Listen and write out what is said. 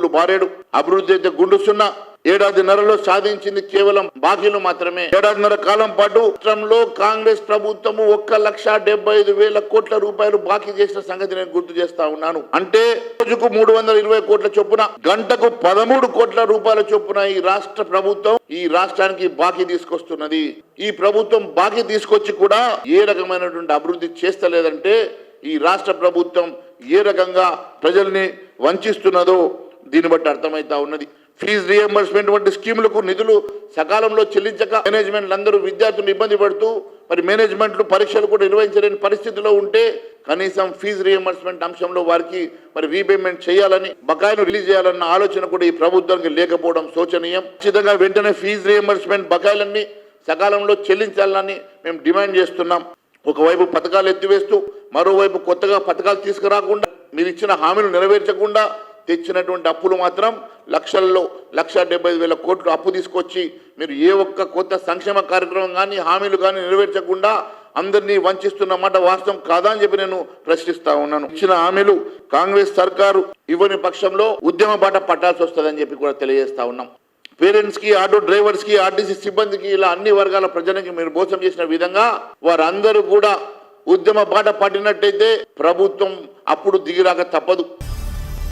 అప్పులు బారేడు అభివృద్ధి అయితే గుండుస్తున్నా. ఏడాదిన్నరలో సాధించింది కేవలం బాకీలు మాత్రమే. ఏడాదిన్నర కాలం పాటు రాష్ట్రంలో కాంగ్రెస్ ప్రభుత్వము ఒక్క లక్ష డెబ్బై ఐదు వేల కోట్ల రూపాయలు బాకీ చేసిన సంగతి నేను గుర్తు చేస్తా ఉన్నాను. అంటే రోజుకు మూడు వందల ఇరవై కోట్ల చొప్పున గంటకు పదమూడు కోట్ల రూపాయల చొప్పున ఈ రాష్ట్ర ప్రభుత్వం ఈ రాష్ట్రానికి బాకీ తీసుకొస్తున్నది. ఈ ప్రభుత్వం బాకీ తీసుకొచ్చి కూడా ఏ రకమైనటువంటి అభివృద్ధి చేస్తలేదంటే ఈ రాష్ట్ర ప్రభుత్వం ఏ రకంగా ప్రజల్ని వంచిస్తున్నదో దీన్ని బట్టి అర్థమవుతా ఉన్నది. ఫీజు రియంబర్స్మెంట్ వంటి స్కీములకు నిధులు సకాలంలో చెల్లించక మేనేజ్మెంట్లు అందరూ విద్యార్థులు ఇబ్బంది పడుతూ మరి మేనేజ్మెంట్లు పరీక్షలు కూడా నిర్వహించలేని పరిస్థితిలో ఉంటే కనీసం ఫీజు రియంబర్స్మెంట్ అంశంలో వారికి మరి రీపేమెంట్ చేయాలని బకాయిను రిలీజ్ చేయాలన్న ఆలోచన కూడా ఈ ప్రభుత్వానికి లేకపోవడం శోచనీయం. ఖచ్చితంగా వెంటనే ఫీజు రియంబర్స్మెంట్ బకాయిలన్నీ సకాలంలో చెల్లించాలని మేము డిమాండ్ చేస్తున్నాం. ఒకవైపు పథకాలు ఎత్తివేస్తూ మరోవైపు కొత్తగా పథకాలు తీసుకురాకుండా మీరు ఇచ్చిన హామీలు నెరవేర్చకుండా తెచ్చినటువంటి అప్పులు మాత్రం లక్షల్లో లక్ష డెబ్బై ఐదు వేల కోట్లు అప్పు తీసుకొచ్చి మీరు ఏ ఒక్క కొత్త సంక్షేమ కార్యక్రమం కానీ హామీలు కానీ నెరవేర్చకుండా అందరినీ వంచిస్తున్నమాట వాస్తవం కాదా అని చెప్పి నేను ప్రశ్నిస్తా ఉన్నాను. ఇచ్చిన హామీలు కాంగ్రెస్ సర్కారు ఇవ్వని పక్షంలో ఉద్యమ బాట పట్టాల్సి వస్తుందని చెప్పి కూడా తెలియజేస్తా ఉన్నాం. పేరెంట్స్కి ఆటో డ్రైవర్స్కి ఆర్టీసీ సిబ్బందికి ఇలా అన్ని వర్గాల ప్రజలకి మీరు మోసం చేసిన విధంగా వారందరూ కూడా ఉద్యమ బాట పట్టినట్టయితే ప్రభుత్వం అప్పుడు దిగిరాక తప్పదు.